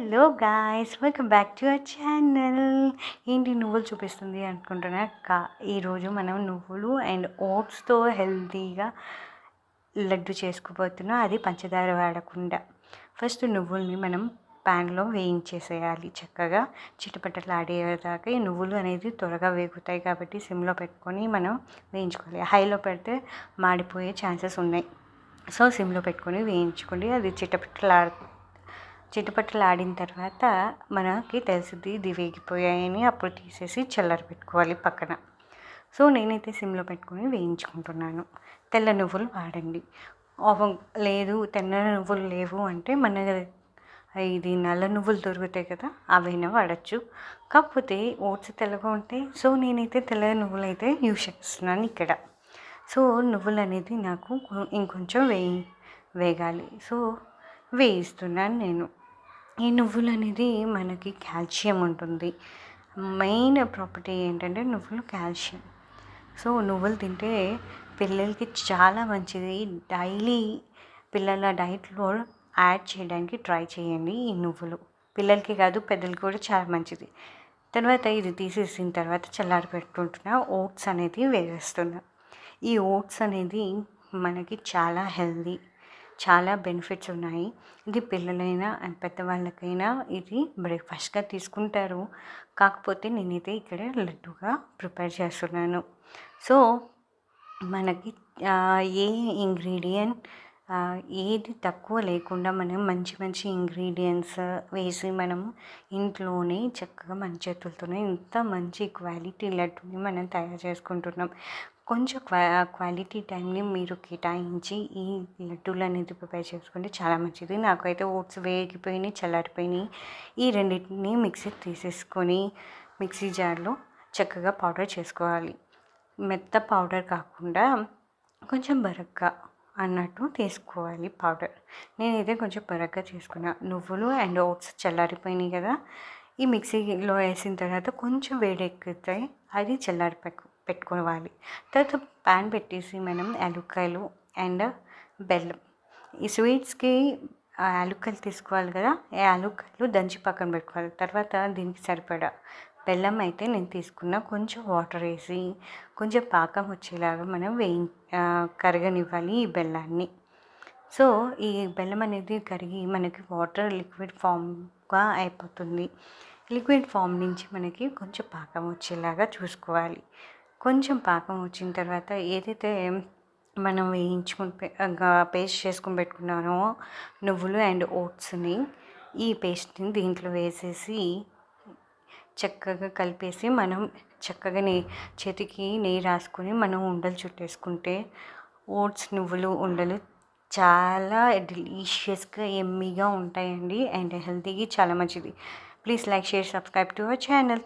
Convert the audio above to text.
Hello guys welcome back to our channel. ఏంటి నువ్వులు చూపిస్తుంది అనుకుంటున్నా? కా ఈరోజు మనం నువ్వులు అండ్ ఓట్స్తో హెల్తీగా లడ్డు చేసుకుపోతున్నాం. అది పంచదార వాడకుండా. ఫస్ట్ నువ్వుల్ని మనం ప్యాన్లో వేయించేసేయాలి చక్కగా. చిటపటలు ఆడేదాకా ఈ నువ్వులు అనేది త్వరగా వేగుతాయి కాబట్టి సిమ్లో పెట్టుకొని మనం వేయించుకోవాలి. హైలో పెడితే మాడిపోయే ఛాన్సెస్ ఉన్నాయి. సో సిమ్లో పెట్టుకొని వేయించుకోండి. అది చిటపటలా చిటపటలు ఆడిన తర్వాత మనకి తెలిసింది ఇది వేగిపోయాయని అప్పుడు తీసేసి చల్లర పెట్టుకోవాలి పక్కన. సో నేనైతే సిమ్లో పెట్టుకొని వేయించుకుంటున్నాను. తెల్ల నువ్వులు వాడండి. లేదు తెల్ల నువ్వులు లేవు అంటే మన ఇది నల్ల నువ్వులు దొరుకుతాయి కదా అవైనా వాడచ్చు. కాకపోతే ఓట్స్ తెల్లగా ఉంటాయి సో నేనైతే తెల్ల నువ్వులు అయితే యూజ్ చేస్తున్నాను ఇక్కడ. సో నువ్వులు అనేది నాకు ఇంకొంచెం వేయి వేగాలి. సో వేయిస్తున్నాను నేను. ఈ నువ్వులు అనేది మనకి కాల్షియం ఉంటుంది. మెయిన్ ప్రాపర్టీ ఏంటంటే నువ్వులు కాల్షియం. సో నువ్వులు తింటే పిల్లలకి చాలా మంచిది. డైలీ పిల్లల డైట్లో యాడ్ చేయడానికి ట్రై చేయండి ఈ నువ్వులు. పిల్లలకి కాదు పెద్దలకి కూడా చాలా మంచిది. తర్వాత ఇది తీసేసిన తర్వాత చల్లారి పెట్టుకుంటున్నా. ఓట్స్ అనేది వేసేస్తున్నా. ఈ ఓట్స్ అనేది మనకి చాలా హెల్దీ. చాలా బెనిఫిట్స్ ఉన్నాయి. ఇది పిల్లలైనా అండ్ పెద్దవాళ్ళకైనా ఇది బ్రేక్ఫాస్ట్గా తీసుకుంటారు. కాకపోతే నేనైతే ఇక్కడ లడ్డుగా ప్రిపేర్ చేస్తున్నాను. సో మనకి ఏ ఇంగ్రీడియంట్ ఏది తక్కువ లేకుండా మనం మంచి మంచి ఇంగ్రీడియంట్స్ వేసి మనం ఇంట్లోనే చక్కగా మన చేతులతోనే ఇంత మంచి క్వాలిటీ లడ్డుని మనం తయారు చేసుకుంటున్నాం. కొంచెం క్వా క్వాలిటీ టైంని మీరు కేటాయించి ఈ లడ్డూలు అనేది ప్రిపేర్ చేసుకుంటే చాలా మంచిది. నాకైతే ఓట్స్ వేగిపోయినాయి చల్లారిపోయినాయి. ఈ రెండింటిని మిక్సీ తీసేసుకొని మిక్సీ జార్లో చక్కగా పౌడర్ చేసుకోవాలి. మెత్త పౌడర్ కాకుండా కొంచెం బరగ్గా అన్నట్టు తీసుకోవాలి పౌడర్. నేనైతే కొంచెం బరగ్గా చేసుకున్నా. నువ్వులు అండ్ ఓట్స్ చల్లారిపోయినాయి కదా ఈ మిక్సీలో వేసిన తర్వాత కొంచెం వేడెక్కుతాయి అది చల్లారి పెట్టుకోవాలి. తర్వాత ప్యాన్ పెట్టేసి మనం యాలుక్కాయలు అండ్ బెల్లం. ఈ స్వీట్స్కి యాలుక్కలు తీసుకోవాలి కదా యాలుక్కలు దంచి పక్కన పెట్టుకోవాలి. తర్వాత దీనికి సరిపడా బెల్లం అయితే నేను తీసుకున్న కొంచెం వాటర్ వేసి కొంచెం పాకం వచ్చేలాగా మనం వేయి కరగనివ్వాలి ఈ బెల్లాన్ని. సో ఈ బెల్లం అనేది కరిగి మనకి వాటర్ లిక్విడ్ ఫామ్గా అయిపోతుంది. లిక్విడ్ ఫామ్ నుంచి మనకి కొంచెం పాకం వచ్చేలాగా చూసుకోవాలి. కొంచెం పాకం వచ్చిన తర్వాత ఏదైతే మనం వేయించుకుని పేస్ట్ చేసుకుని పెట్టుకున్నానో నువ్వులు అండ్ ఓట్స్ని ఈ పేస్ట్ని దీంట్లో వేసేసి చక్కగా కలిపేసి మనం చక్కగా నెయ్యి చేతికి నెయ్యి రాసుకొని మనం ఉండలు చుట్టేసుకుంటే ఓట్స్ నువ్వులు ఉండలు చాలా డెలీషియస్గా ఎమ్మీగా ఉంటాయండి అండ్ హెల్తీకి చాలా మంచిది. Please like share subscribe to our channel.